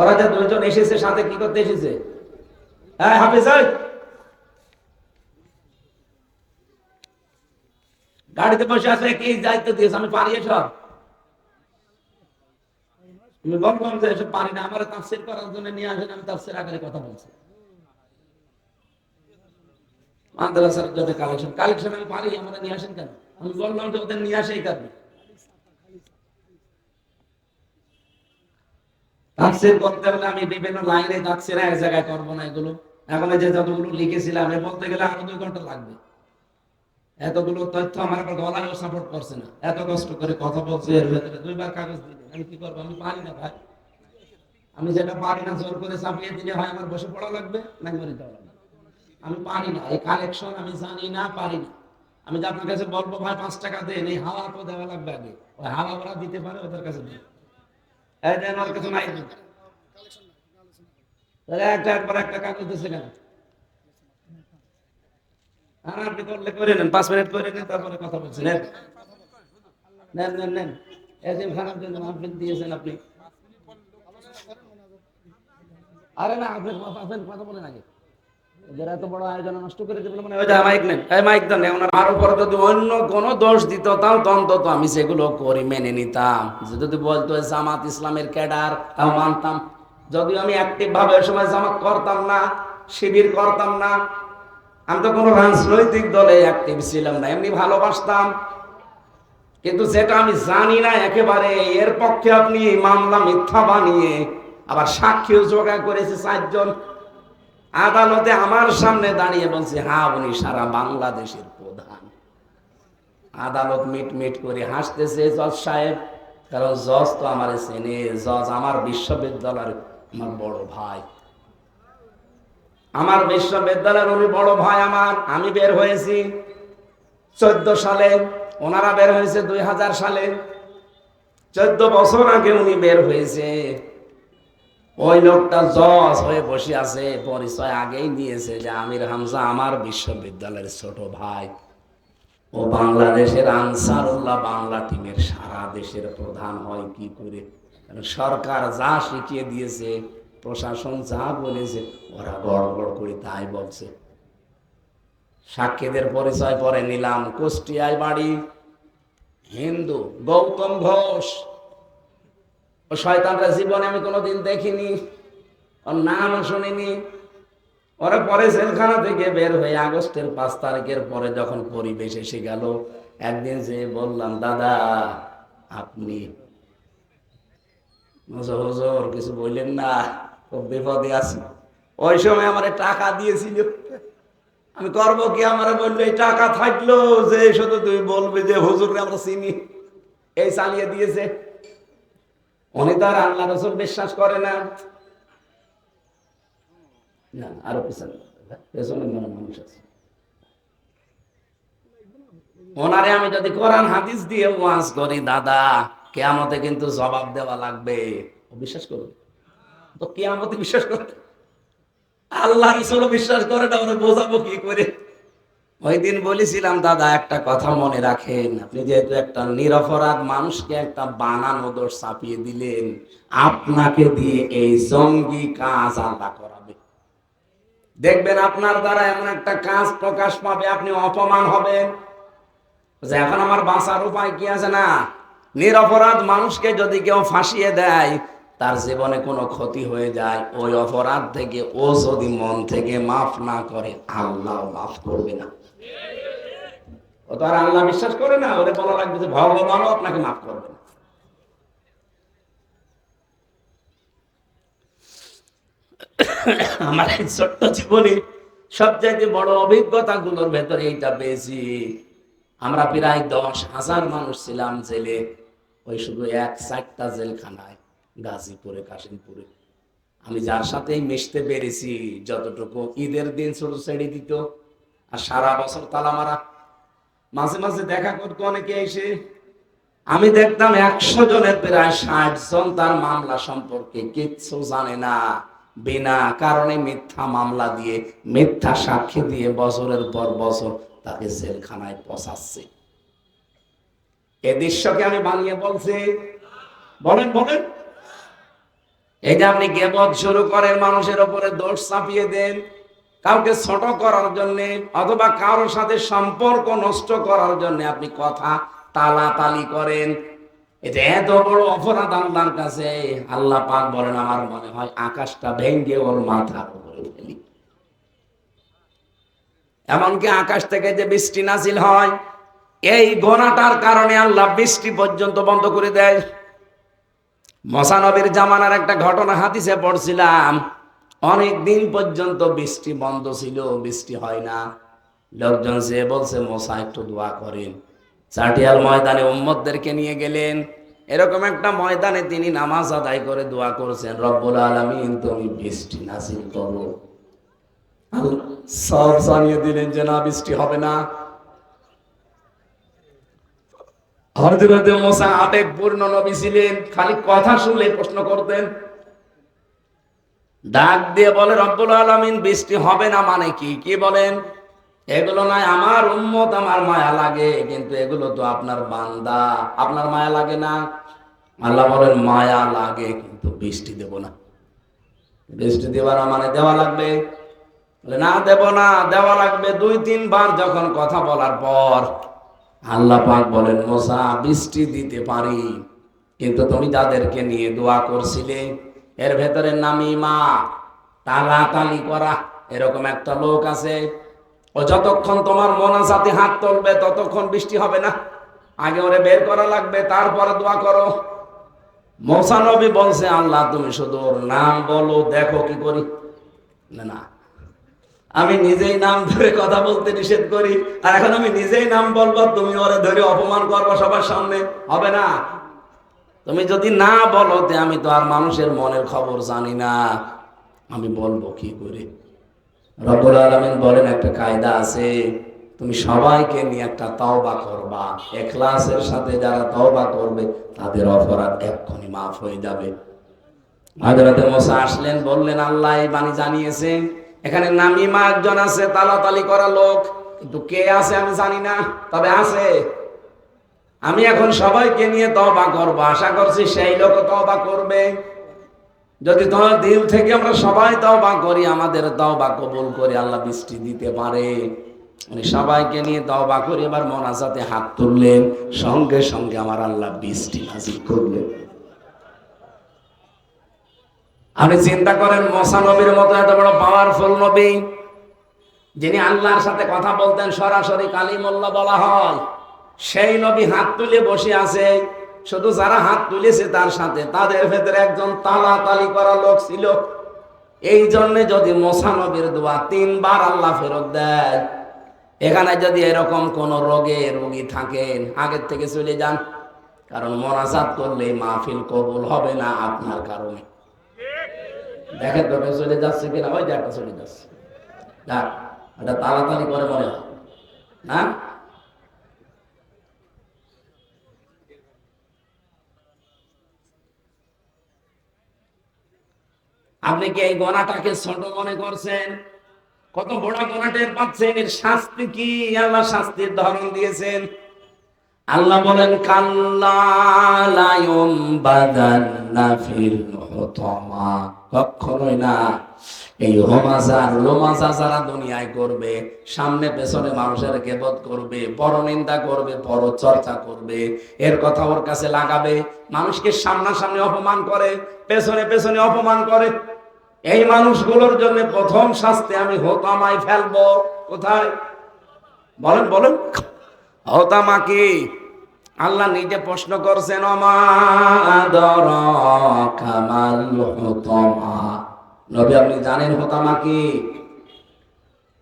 ওরা দুজন এসেছে, সাথে কি করতে এসেছে? হ্যাঁ হাফিজ। গাড়িতে বসে আছে দায়িত্ব দিয়েছে? আমি পারি এসব? আমি বললাম যে এসব পারি না, আমার তাফসির করার জন্য নিয়ে আসেন, আমি তাফসির আকারে কথা বলছি। মাদ্রাসার কালেকশন কালেকশন আমি পারি নিয়ে আসেন কেন? আমি বললাম যে ওদের নিয়ে আসে কারণে। তাফসির করতে হলে আমি বিভিন্ন লাইনে যাচ্ছি না এক জায়গায় করব না এগুলো। এখন যে যতগুলো লিখেছিলাম, এ বলতে গেলে আরও দুই ঘণ্টা লাগবে। এতগুলো তথ্য আমার সাপোর্ট করছে না। এত কষ্ট করে কথা এর ভেতরে দুইবার কাগজ দিলে। আমি কি করব? আমি পারি না ভাই। আমি যেটা পারি না, জোর করে চাপিয়ে দিলে হয় আমার বসে পড়া লাগবে না লাগবে? আমি পারি না। এই কালেকশন আমি জানি না, পারি না। আমি যে আপনার কাছে বলব, ভাই, পাঁচ টাকা দেন, এই হাওয়া তো দেওয়া লাগবে আগে। ওই হাওয়া ওরা দিতে পারে, ওদের কাছে দিন নাই একটা একটা আপনি করলে করে নেন, পাঁচ মিনিট করে নেন, তারপরে কথা নেন। নেন নেন দিয়েছেন আপনি। আরে না, আপনি কথা বলেন আগে। এত বড় আয়োজন নষ্ট করে দেবেন মানে ওই মাইক নেন, এই মাইক দেন ওনার যদি অন্য কোন দোষ দিত আমি সেগুলো করি, মেনে নিতাম। যদি বলতো জামাত ইসলামের ক্যাডার, তাও মানতাম। যদিও আমি অ্যাক্টিভ ভাবে ওই সময় জামাত করতাম না, শিবির করতাম না, আমি তো কোনো রাজনৈতিক দলে অ্যাক্টিভ ছিলাম না, এমনি ভালোবাসতাম। কিন্তু যেটা আমি জানি না একেবারে, এর পক্ষে আপনি মামলা মিথ্যা বানিয়ে আবার সাক্ষীও জোগাড় করেছে চারজন আদালতে আমার সামনে দাঁড়িয়ে বলছে হ্যাঁ উনি সারা বাংলাদেশের প্রধান। আদালত মিট মিট করে হাসতেছে জজ সাহেব। কারণ জজ তো আমার চেনে, জজ আমার বিশ্ববিদ্যালয়ের আমার বড় ভাই। আমার বিশ্ববিদ্যালয়ের উনি বড় ভাই আমার, আমি বের হয়েছি চোদ্দ সালে, ওনারা বের হয়েছে দুই হাজার সালে। চোদ্দ বছর আগে উনি বের হয়েছে। ওই লোকটা জজ হয়ে বসে আছে, পরিচয় আগেই নিয়েছে যে আমির হামজা আমার বিশ্ববিদ্যালয়ের ছোট ভাই। ও বাংলাদেশের আনসারুল্লাহ বাংলা টিমের সারা দেশের প্রধান হয় কি করে? সরকার যা শিখিয়ে দিয়েছে, প্রশাসন যা বলেছে, ওরা গড়বড় করে তাই বলছে। সাক্ষীদের পরিচয় পরে নিলাম, কুষ্টিয়ায় বাড়ি, হিন্দু, গৌতম ঘোষ। ও শয়তানরা জীবনে আমি কোনোদিন দেখিনি, ওর নামও শুনিনি। ওরা পরে জেলখানা থেকে বের হয়ে আগস্টের পাঁচ তারিখের পরে যখন পরিবেশ এসে গেল, একদিন যে বললাম, দাদা, আপনি হুজুর হুজুর, কিছু বললেন না, খুব বিপদে আছি। ওই সময় আমার টাকা দিয়েছিল। আমি করব কি? আমার বলল, এই টাকা থাকল, যে শুধু তুই বলবি যে হুজুরকে আমরা চিনি। এই চালিয়ে দিয়েছে। উনি তো আর আল্লাহ রসুল বিশ্বাস করে না। আরও মনে মানুষ আছে। ওনারে আমি যদি কোরআন, হাদিস দিয়ে ওয়াজ করি, দাদা, কেয়ামতে কিন্তু জবাব দেওয়া লাগবে। বিশ্বাস করবে? তো কেয়ামতে বিশ্বাস করবে। আল্লাহ রসুল বিশ্বাস করে না, ওরা বোঝাবো কি করে? ওই দিন বলেছিলাম, দাদা, একটা কথা মনে রাখেন। আপনি যেহেতু একটা নিরপরাধ মানুষকে একটা বানানো দোষ চাপিয়ে দিলেন, আপনাকে দিয়ে এই জঙ্গি কাজ আল্লাহ করাবে। দেখবেন আপনার দ্বারা এমন একটা কাজ প্রকাশ পাবে, আপনি অপমান হবেন। যে এখন আমার বাঁচার উপায় কি আছে না? নিরপরাধ মানুষকে যদি কেউ ফাঁসিয়ে দেয়, তার জীবনে কোনো ক্ষতি হয়ে যায়। ওই অপরাধ থেকে ও যদি মন থেকে মাফ না করে, আল্লাহ মাফ করবে না। ও তো আর আল্লাহ বিশ্বাস করে না, ওরে বলা লাগবে যে আপনাকে মাফ করবে আমার এই ছোট্ট জীবনে সবচাইতে বড় অভিজ্ঞতা গুলোর ভেতরে এইটা পেয়েছি। আমরা প্রায় দশ হাজার মানুষ ছিলাম জেলে, ওই শুধু এক চারটা জেলখানায়, গাজীপুরে, কাশিমপুরে। আমি যার সাথেই মিশতে পেরেছি, যতটুকু ঈদের দিন ছোট ছেড়ে দিত আর সারা বছর তালা মারা। মাঝে মাঝে দেখা করতো অনেকে এসে, আমি দেখতাম একশো জনের প্রায় ষাট জন তার মামলা সম্পর্কে কিচ্ছু জানে না। বিনা কারণে মিথ্যা মামলা দিয়ে, মিথ্যা সাক্ষী দিয়ে বছরের পর বছর তাকে জেলখানায় পচাচ্ছে এ দৃশ্যকে আমি বানিয়ে বলছি, বলেন বলেন। এই যে আপনি গেবত শুরু করেন, মানুষের ওপরে দোষ চাপিয়ে দেন কাউকে ছোট করার জন্য অথবা কারোর সাথে সম্পর্ক নষ্ট করার জন্য আপনি কথা তালাতালি করেন। এটা এত বড় অপরাধ আল্লাহর কাছে। আল্লাহ পাক বলেন, আমার মনে হয় আকাশটা ভেঙ্গে ওর মাথার উপরে ফেলি। এমনকি আকাশ থেকে যে বৃষ্টি নাসিল হয়, এই গোনাটার কারণে আল্লাহ বৃষ্টি পর্যন্ত বন্ধ করে দেয়। মশানবীর জামানার একটা ঘটনা হাতিসে পড়ছিলাম। অনেক দিন পর্যন্ত বৃষ্টি বন্ধ ছিল, বৃষ্টি হয় না। লোকজন সে বলছে, মশা, একটু দোয়া করেন। চাটিয়াল ময়দানে উম্মদদেরকে নিয়ে গেলেন। এরকম একটা ময়দানে তিনি নামাজ আদায় করে দোয়া করছেন, রব্বুল আলমিন, তুমি বৃষ্টি নাসিল করো। সব জানিয়ে দিলেন যে, না, বৃষ্টি হবে না। হজরতে মোসা আবেগপূর্ণ নবী ছিলেন। খালি কথা শুনলে প্রশ্ন করতেন ডাক দিয়ে বলে, রব্বুল আলমিন, বৃষ্টি হবে না মানে কি? কি বলেন? এগুলো নয় আমার উম্মত, আমার মায়া লাগে, কিন্তু এগুলো তো আপনার বান্দা। আপনার মায়া লাগে না? আল্লাহ বলেন, মায়া লাগে, কিন্তু বৃষ্টি দেব না। বৃষ্টি দেওয়ার মানে দেওয়া লাগবে? না, দেব না, দেওয়া লাগবে। দুই তিনবার যখন কথা বলার পর আল্লাহ পাক বলেন, মোসা, বৃষ্টি দিতে পারি, কিন্তু তুমি যাদেরকে নিয়ে দোয়া করছিলে? এর ভেতরে নামিমা তালাতালি করা, এরকম একটা লোক আছে। ও যতক্ষণ তোমার মনাজাতে হাত তুলবে, ততক্ষণ বৃষ্টি হবে না। আগে ওরে বের করা লাগবে, তারপরে দোয়া করো। নবী বলছে, আল্লাহ, তুমি শুধু ওর নাম বলো, দেখো কি করি। না না। আমি নিজেই নাম ধরে কথা বলতে নিষেধ করি, আর এখন আমি নিজেই নাম বলব, তুমি ওরে ধরে অপমান করব সবার সামনে। হবে না। তুমি যদি না বলো, তে আমি তো আর মানুষের মনের খবর জানি না। আমি বলব কি করে? রব্বুল আলমিন বলেন, একটা কায়দা আছে, তুমি সবাইকে নিয়ে একটা তওবা করবা। এখলাসের সাথে যারা তওবা করবে, তাদের অপরাধ এক্ষুনি মাফ হয়ে যাবে। হাজরাতে মোসা আসলেন, বললেন, আল্লাহ বাণী জানিয়েছে। এখানে নামিমা একজন আছে, তালাতালি করা লোক। কিন্তু কে আছে আমি জানি না, তবে আছে। আমি এখন সবাইকে নিয়ে তওবা করব, আশা করছি সেই লোক তওবা করবে। যদি তোমার দিল থেকে আমরা সবাই তওবা করি, আমাদের তওবা কবুল করে আল্লাহ বৃষ্টি দিতে পারে। উনি সবাইকে নিয়ে তওবা করে এবার মনাজাতে হাত তুললেন, সঙ্গে সঙ্গে আমার আল্লাহ বৃষ্টি নাজিল করলেন। আপনি চিন্তা করেন, মশা নবীর মতো এত বড় পাওয়ারফুল নবী, যিনি আল্লাহর সাথে কথা বলতেন, সরাসরি কালিমুল্লাহ বলা হয়। সেই নবী হাত তুলে বসে আছে। শুধু যারা হাত তুলেছে তার সাথে, তাদের ভেতরে একজন তালা তালি করা লোক ছিল। এই জন্যে যদি মোসা নবীর দোয়া তিনবার আল্লাহ ফেরত দেয়, এখানে যদি এরকম কোন রোগে রোগী থাকেন, আগের থেকে চলে যান। কারণ মনাজাত করলে মাহফিল কবুল হবে না আপনার কারণে। দেখেন তো, কেউ চলে যাচ্ছে কিনা? ওই যে একটা চলে যাচ্ছে। তাড়াতাড়ি করে মনে হয়। না? আপনি কি এই গণাটাকে ছোট মনে করছেন? কত বড় গোনা টের পাচ্ছেন? এর শাস্তি কি? আল্লাহ শাস্তির ধরন দিয়েছেন। আল্লাহ বলেন কাল্লালায়ুম বাদান্না ফিল হুতামা কখনোই না। এই হোমাজার লোমাজা যারা দুনিয়ায় করবে, সামনে পেছনে মানুষের কেবত করবে পরনিন্দা করবে পরচর্চা করবে, এর কথা ওর কাছে লাগাবে। মানুষকে সামনাসামনি অপমান করে, পেছনে পেছনে অপমান করে। এই মানুষগুলোর জন্য প্রথম শাস্তি আমি হোতামায় ফেলব। কোথায়? বলেন বলেন। হোতামা কি? আল্লাহ নিজে প্রশ্ন করছেন নবী, আপনি জানেন হোতামা কি?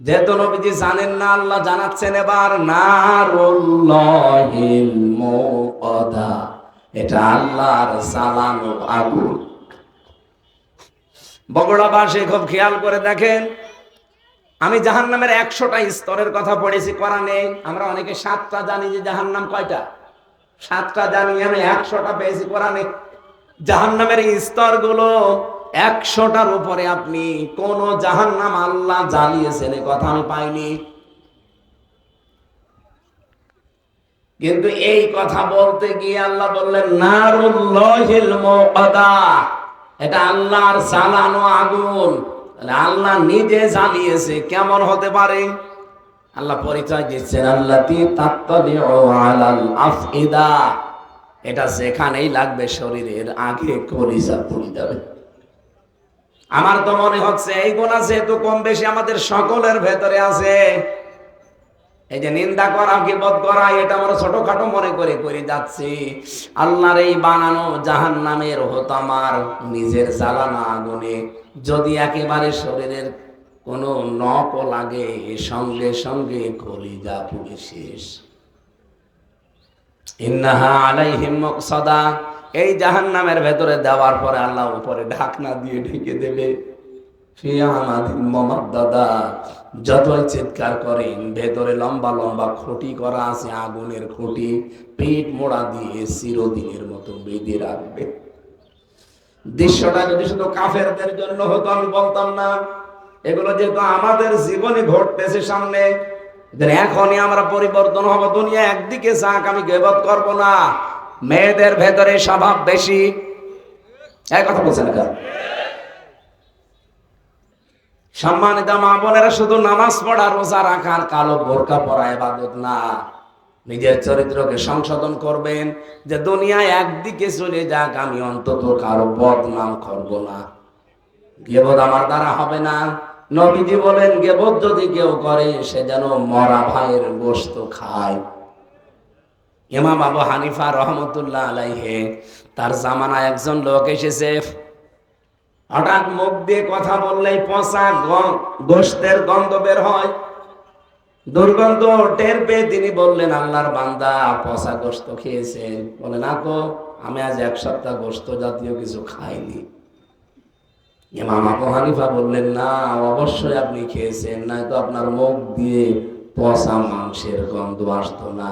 যেহেতু নবীজি জানেন না, আল্লাহ জানাচ্ছেন এবার, নারুল্লাহিল মুকদা এটা আল্লাহর জ্বালানো আগুন। বগড়াবাসী খুব খেয়াল করে দেখেন। আমি জাহান নামের একশোটা স্তরের কথা পড়েছি কোরআনে আমরা অনেকে সাতটা জানি যে জাহান নাম কয়টা? সাতটা জানি, আমি একশোটা পেয়েছি কোরআনে জাহান নামের স্তরগুলো একশোটার উপরে আপনি কোন জাহান নাম আল্লাহ জ্বালিয়েছেন, এ কথা আমি পাইনি। কিন্তু এই কথা বলতে গিয়ে আল্লাহ বললেন, নারুল্লাহিল মুকদা এটা আল্লাহর জ্বালানো আগুন। আল্লাহ নিজে জ্বালিয়েছে, কেমন হতে পারে? আল্লাহ পরিচয় দিচ্ছেন আল্লাহ আলাল আফইদা। এটা যেখানেই লাগবে শরীরের আগে কলিজা পুড়ে যাবে। আমার তো মনে হচ্ছে, এই গোনা যেহেতু কম বেশি আমাদের সকলের ভেতরে আছে এই যে নিন্দা করা, গিবত করা, এটা আমরা ছোটখাটো মনে করে করে যাচ্ছি। আল্লাহর এই বানানো জাহান নামের হতো আমার নিজের জ্বালানো আগুনে। যদি একেবারে শরীরের কোনো নকও লাগে, সঙ্গে সঙ্গে কলিজা পুড়ে শেষ। ইন্নাহা আলাইহিম মুকসাদা। এই জাহান্নামের ভেতরে দেওয়ার পরে আল্লাহ উপরে ঢাকনা দিয়ে ঢেকে দেবে। দাদা যতই চিৎকার করেন, ভেতরে লম্বা লম্বা খুঁটি করা আছে, আগুনের খুঁটি পেট মোড়া দিয়ে চিরদিনের মতো বেঁধে রাখবে। দৃশ্যটা যদি শুধু কাফেরদের জন্য হতো, আমি বলতাম না। এগুলো যেহেতু আমাদের জীবনে ঘটতেছে সামনে এখনই আমরা পরিবর্তন হব, দুনিয়া একদিকে যাক, আমি গেবত করব না। মেয়েদের ভেতরে স্বভাব বেশি। এক কথা বলছেন সম্মানিত মা বোনেরা, শুধু নামাজ পড়া, রোজা রাখার কালো বোরকা পরা এবাদত না। নিজের চরিত্রকে সংশোধন করবেন যে দুনিয়ায় একদিকে চলে যাক, আমি অন্তত কারও বদনাম করব না। গেবদ আমার দ্বারা হবে না। নবীজি বলেন, গেবদ যদি কেউ করে, সে যেন মরা ভাইয়ের গোস্ত খায়। ইমাম আবু হানিফা রহমতুল্লাহ আলাইহে, তার জামানা একজন লোক এসেছে। হঠাৎ মুখ দিয়ে কথা বললেই পচা গোষ্ঠের গন্ধ বের হয়। দুর্গন্ধ টের পেয়ে তিনি বললেন, আল্লাহর বান্দা, পচা গোস্ত খেয়েছেন। বলে, না তো আমি আজ এক সপ্তাহ গোস্ত জাতীয় কিছু খাইনি। ইমাম আবু হানিফা বললেন, না, অবশ্যই আপনি খেয়েছেন, না তো আপনার মুখ দিয়ে পচা মাংসের গন্ধ আসতো না।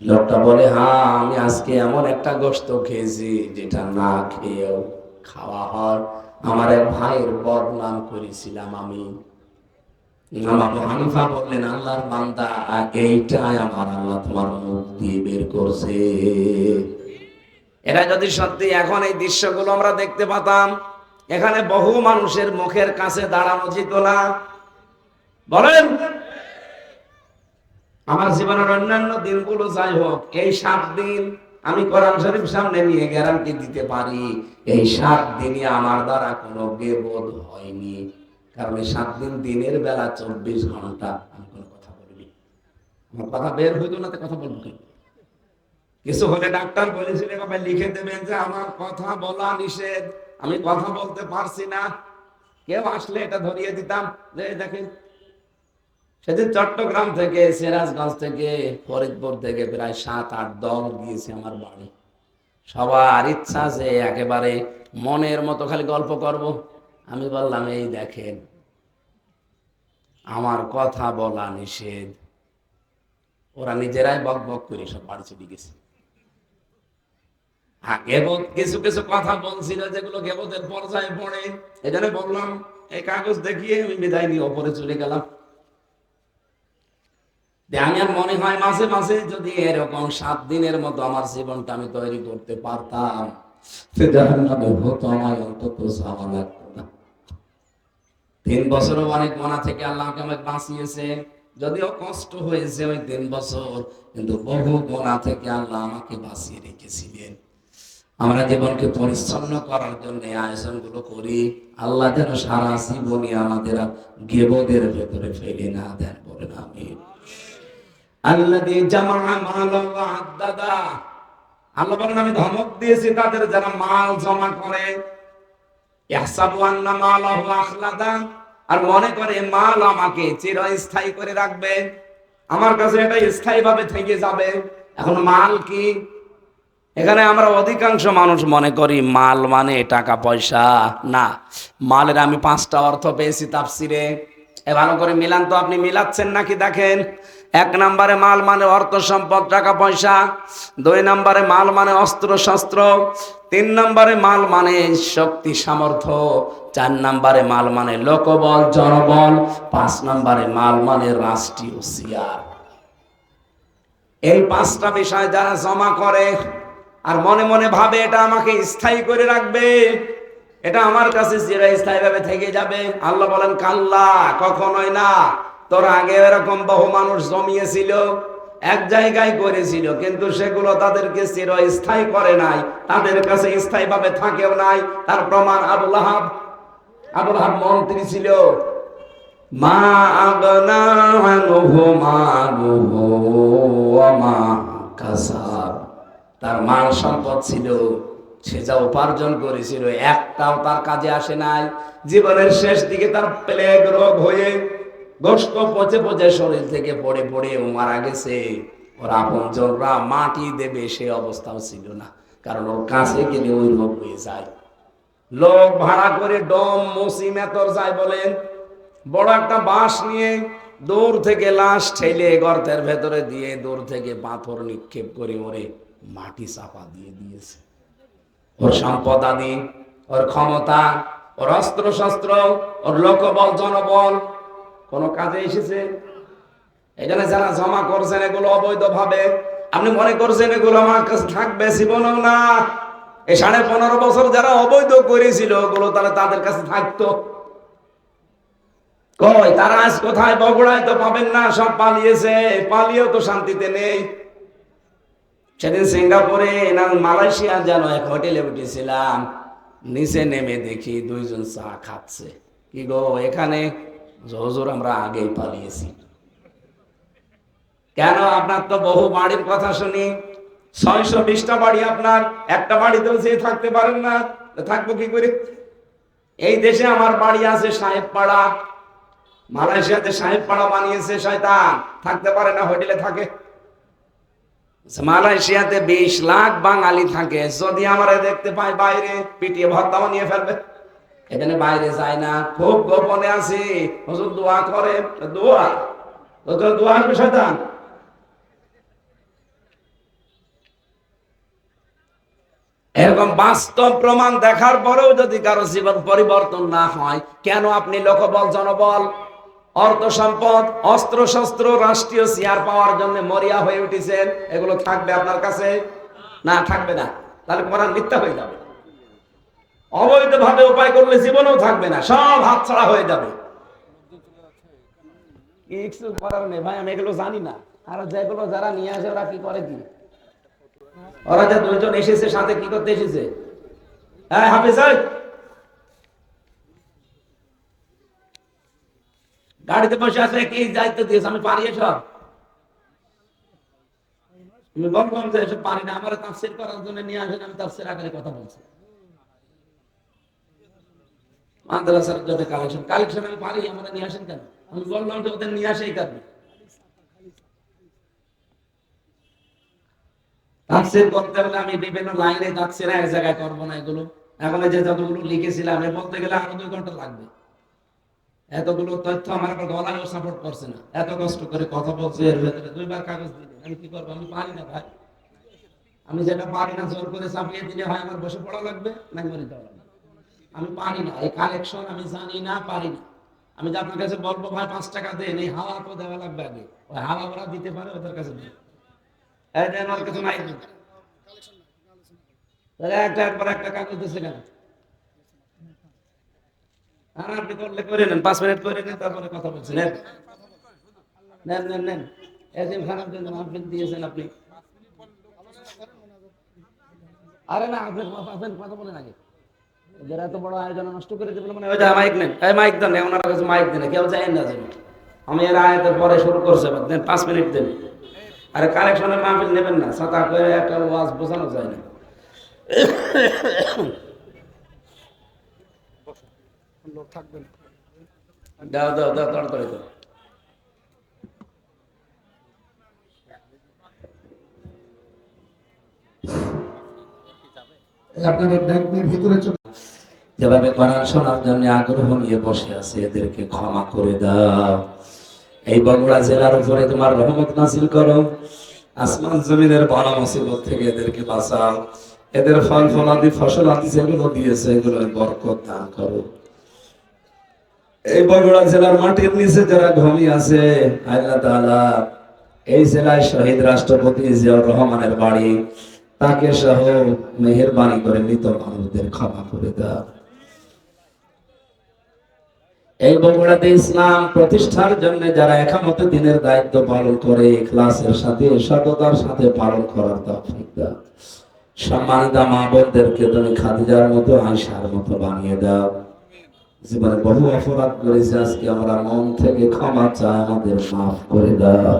লোকটা বলে হ্যাঁ আমি আজকে এমন একটা গোস্ত খেয়েছি, যেটা না খেয়েও খাওয়া হয়। আমার এক ভাইয়ের বদনাম করেছিলাম আমি। হানিফা বললেন, আল্লাহর বান্দা, এইটাই আমার আল্লাহ তোমার মুখ দিয়ে বের করছে। এরা যদি সত্যি এখন এই দৃশ্যগুলো আমরা দেখতে পাতাম, এখানে বহু মানুষের মুখের কাছে দাঁড়ানো যেত না। বলেন, আমার জীবনের অন্যান্য দিনগুলো যাই হোক, এই সাত দিন আমি কোরআন শরীফ সামনে নিয়ে গ্যারান্টি দিতে পারি। এই সাত দিনই আমার দ্বারা কোনো বেবোধ হয়নি। কারণ এই সাত দিন দিনের বেলা চব্বিশ ঘণ্টা আমি কোনো কথা বলিনি। আমার কথা বের হইতো না কথা বলব কিছু হলে ডাক্তার বলেছিল বাবা লিখে দেবেন যে আমার কথা বলা নিষেধ। আমি কথা বলতে পারছি না। কেউ আসলে এটা ধরিয়ে দিতাম। যে দেখেন, সেদিন চট্টগ্রাম থেকে, সিরাজগঞ্জ থেকে, ফরিদপুর থেকে প্রায় সাত, আট দল গিয়েছে আমার বাড়ি। সবার ইচ্ছা যে একেবারে মনের মতো খালি গল্প করব। আমি বললাম, এই দেখেন, আমার কথা বলা নিষেধ। ওরা নিজেরাই বক বক করে সব বাড়ি চলে গেছে। হ্যাঁ গেবত, কিছু কিছু কথা বলছিল যেগুলো গেবতের পর্যায়ে পড়ে। এই জন্য বললাম, এই কাগজ দেখিয়ে আমি বিদায় নিয়ে ওপরে চলে গেলাম। আমার মনে হয় মাঝে মাঝে যদি এরকম সাত দিনের মতো আমার জীবনটা আমি তৈরি করতে পারতাম তিন অনেক মনা থেকে আল্লাহকে আমাকে বাঁচিয়েছে। যদিও কষ্ট হয়েছে ওই তিন বছর, কিন্তু বহু থেকে আল্লাহ আমাকে বাঁচিয়ে রেখেছিলেন। আমরা জীবনকে পরিচ্ছন্ন করার জন্য আয়োজনগুলো করি। আল্লাহ যেন সারা জীবনী আমাদের গেবদের ভেতরে ফেলে না দেন বলেন আমি আল্লাযী জামা মালান ওয়া আল্লাহ বলেন, আমি ধমক দিয়েছি তাদের যারা মাল জমা করে। আর মনে করে মাল আমাকে চিরস্থায়ী করে রাখবে। আমার কাছে এটা স্থায়ী ভাবে থেকে যাবে। এখন মাল কি? এখানে আমরা অধিকাংশ মানুষ মনে করি, মাল মানে টাকা, পয়সা। না, মালের আমি পাঁচটা অর্থ পেয়েছি তাফসিরে। এ ভালো করে মিলান তো, আপনি মিলাচ্ছেন নাকি দেখেন? এক নম্বরে মাল মানে অর্থ সম্পদ, টাকা, পয়সা। দুই নম্বরে মাল মানে অস্ত্র, শস্ত্র। তিন নম্বরে মাল মানে শক্তি, সামর্থ্য। চার নম্বরে মাল মানে লোকবল, জনবল। পাঁচ নম্বরে মাল মানে রাষ্ট্রীয় সিয়ার এই পাঁচটা বিষয় যারা জমা করে আর মনে মনে ভাবে এটা আমাকে স্থায়ী করে রাখবে, এটা আমার কাছে চিরস্থায়ী ভাবে থেকে যাবে। আল্লাহ বলেন, কাল্লা, কখনোই না। তোর আগে এরকম বহু মানুষ জমিয়েছিল, এক জায়গায় করেছিল, কিন্তু সেগুলো তাদেরকে চিরস্থায়ী করে নাই, তাদের কাছে স্থায়ী ভাবে থাকেও নাই। তার প্রমাণ আবুল আহাব আবুল আহাব মন্ত্রী ছিল। মা মা তার মাল সম্পদ ছিল, সে যা উপার্জন করেছিল, একটাও তার কাজে আসে নাই। জীবনের শেষ দিকে তার প্লেগ রোগ হয়ে গোস্ত পচে পচে শরীর থেকে পড়ে পড়ে ও মারা গেছে। ওর আপনজনরা মাটি দেবে, সে অবস্থাও ছিল না। কারণ ওর কাছে গেলে ওই রোগ হয়ে যায়। লোক ভাড়া করে ডম, মসি, মেতর যায় বলেন, বড় একটা বাঁশ নিয়ে দূর থেকে লাশ ঠেলে গর্তের ভেতরে দিয়ে দূর থেকে পাথর নিক্ষেপ করে ওরে মাটি চাপা দিয়ে দিয়েছে। ওর সম্পদ আদি, ওর ক্ষমতা, ওর অস্ত্র শস্ত্র ওর লোকবল, জনবল কোন কাজে এসেছে? এখানে যারা জমা করছেন এগুলো অবৈধ ভাবে আপনি মনে করছেন এগুলো আমার কাছে থাকবে? জীবনেও না। এই সাড়ে পনেরো বছর যারা অবৈধ করেছিল, ওগুলো তাহলে তাদের কাছে থাকতো। কই, তারা আজ কোথায়? বগুড়ায় তো পাবেন না, সব পালিয়েছে। পালিয়েও তো শান্তিতে নেই। সেদিন সিঙ্গাপুরে না মালয়েশিয়া যেন এক হোটেলে উঠেছিলাম, নিচে নেমে দেখি দুইজন চা খাচ্ছে। কি গো, এখানে হজুর আমরা আগেই পালিয়েছি। কেন? আপনার তো বহু বাড়ির কথা শুনি। ছয়শো বিশটা বাড়ি আপনার, একটা বাড়িতেও যেয়ে থাকতে পারেন না। থাকব কি করে? এই দেশে আমার বাড়ি আছে সাহেব পাড়া মালয়েশিয়াতে সাহেব পাড়া বানিয়েছে শয়তান। থাকতে পারে না, হোটেলে থাকে। মালয়েশিয়াতে বিশ লাখ বাঙালি থাকে। যদি আমার দেখতে পায় বাইরে, পিটিয়ে ভর্তাও নিয়ে ফেলবে। এখানে বাইরে যায় না। খুব গোপনে আছি। হুজুর দোয়া করে। দোয়া। তোর দোয়া আসবে, শয়তান? এরকম বাস্তব প্রমাণ দেখার পরেও যদি কারও জীবন পরিবর্তন না হয়, কেন আপনি লোকবল, জনবল অর্থ সম্পদ অস্ত্র শস্ত্র রাষ্ট্রীয় চেয়ার পাওয়ার জন্য মরিয়া হয়ে উঠেছেন? এগুলো থাকবে আপনার কাছে? না, থাকবে না। তাহলে কোরআন মিথ্যা হয়ে যাবে। অবৈধ ভাবে উপায় করলে জীবনেও থাকবে না, সব হাতছাড়া হয়ে যাবে। করার নেই, ভাই, আমি এগুলো জানি না। আর যেগুলো যারা নিয়ে আসে, ওরা কি করে কি? ওরা এসেছে, সাথে কি করতে এসেছে? হ্যাঁ হাফিজ গাড়িতে বসে আছে, কি দায়িত্ব দিয়েছে? আমি পারি আমি বললাম যে এসব পারি না। আমার তাফসির করার জন্য নিয়ে আসেন, আমি তাফসির আকারে কথা বলছি। মাদ্রাসার যত কালেকশন কালেকশন আমি পারি আমরা নিয়ে আসেন কেন? আমি বললাম যে ওদের নিয়ে আসেই কারণে তাফসির করতে হলে আমি বিভিন্ন লাইনে এক জায়গায় করব না এগুলো। এখন যে যতগুলো লিখেছিলাম বলতে গেলে আরও দুই ঘণ্টা লাগবে। এতগুলো তথ্য আমার আবার গলায়ও সাপোর্ট করছে না। এত কষ্ট করে কথা বলছে, এর ভেতরে দুইবার কাগজ দিলে। আমি কি করব? আমি পারি না ভাই। আমি যেটা পারি না, জোর করে চাপিয়ে দিলে হয় আমার বসে পড়া লাগবে, না মরে দেওয়া লাগবে। আমি পারি না, এই কালেকশন আমি জানি না, পারি না। আমি যে কাছে বলব, ভাই, পাঁচ টাকা দেন, এই হাওয়া তো দেওয়া লাগবে আগে। ওই হাওয়া ওরা দিতে পারে, ওদের কাছে দেন ওর কাছে নাই। তাহলে একটা একবার একটা কাগজ দিচ্ছে কেন? আর আপনি করলে করে নেন, পাঁচ মিনিট করে নেন, তারপরে কথা বলছেন নেন। নেন নেন নেন। এজিম দিন আপনি দিয়েছেন আপনি। আরে না, আপনি কথা বলেন আগে। এদের এত বড় আয়োজন নষ্ট করে দেবেন মানে ওই যে মাইক নেন। এই মাইক দেন ওনার কাছে মাইক দেন কেউ যায় না যেন। আমি এর আয়াতের পরে শুরু করছে দেন পাঁচ মিনিট দেন। আরে কালেকশনের মাহফিল নেবেন না ছাতা করে একটা ওয়াজ বোঝানো যায় না। লোক থাকবেন দাও দাও দাও তাড়াতাড়ি দাও। আপনাদের ব্যাংকের ভিতরে চলে যেভাবে কোরআন শোনার জন্য আগ্রহ নিয়ে বসে আছে, এদেরকে ক্ষমা করে দাও। এই বগুড়া জেলার উপরে তোমার রহমত নাসিল করো। আসমান জমিনের বড় মুসিবত থেকে এদেরকে বাঁচাও। এদের ফল, ফলাদি, ফসল, আদি যেগুলো দিয়েছে, এগুলো বরকত দান করো। এই বগুড়া জেলার মাটির নিচে যারা ঘুমিয়ে আছে, আল্লাহ তাআলা এই জেলায় শহীদ রাষ্ট্রপতি জিয়াউর রহমানের বাড়ি, তাকে সহ মেহেরবানি করে মৃত মানুষদের ক্ষমা করে দাও। এই বগুড়াতে ইসলাম প্রতিষ্ঠার জন্য যারা একামতে দিনের দায়িত্ব পালন করে, ক্লাসের সাথে, সততার সাথে পালন করার তৌফিক দাও। সম্মানিত মা বোনদেরকে তুমি খাদিজার মতো আয়সার মতো বানিয়ে দাও। জীবনে বহু অপরাধ করেছি, আজকে আমরা মন থেকে ক্ষমা চাই, আমাদের মাফ করে দাও।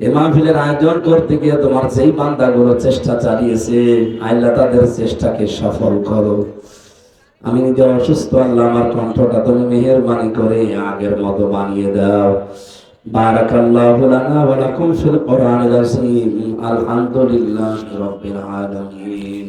এ মাহফিলের আয়োজন করতে গিয়ে তোমার যেই বান্দাগুলো চেষ্টা চালিয়েছে, আল্লাহ তাদের চেষ্টাকে সফল করো আমি নিজে অসুস্থ, আল্লাহ আমার কণ্ঠটা তুমি মেহরবানি করে আগের মতো বানিয়ে দাও। বারাক আল্লাহ ওয়া লাকুম ফিল কোরআনিল আযীম। আলহামদুলিল্লাহি রাব্বিল আলামিন।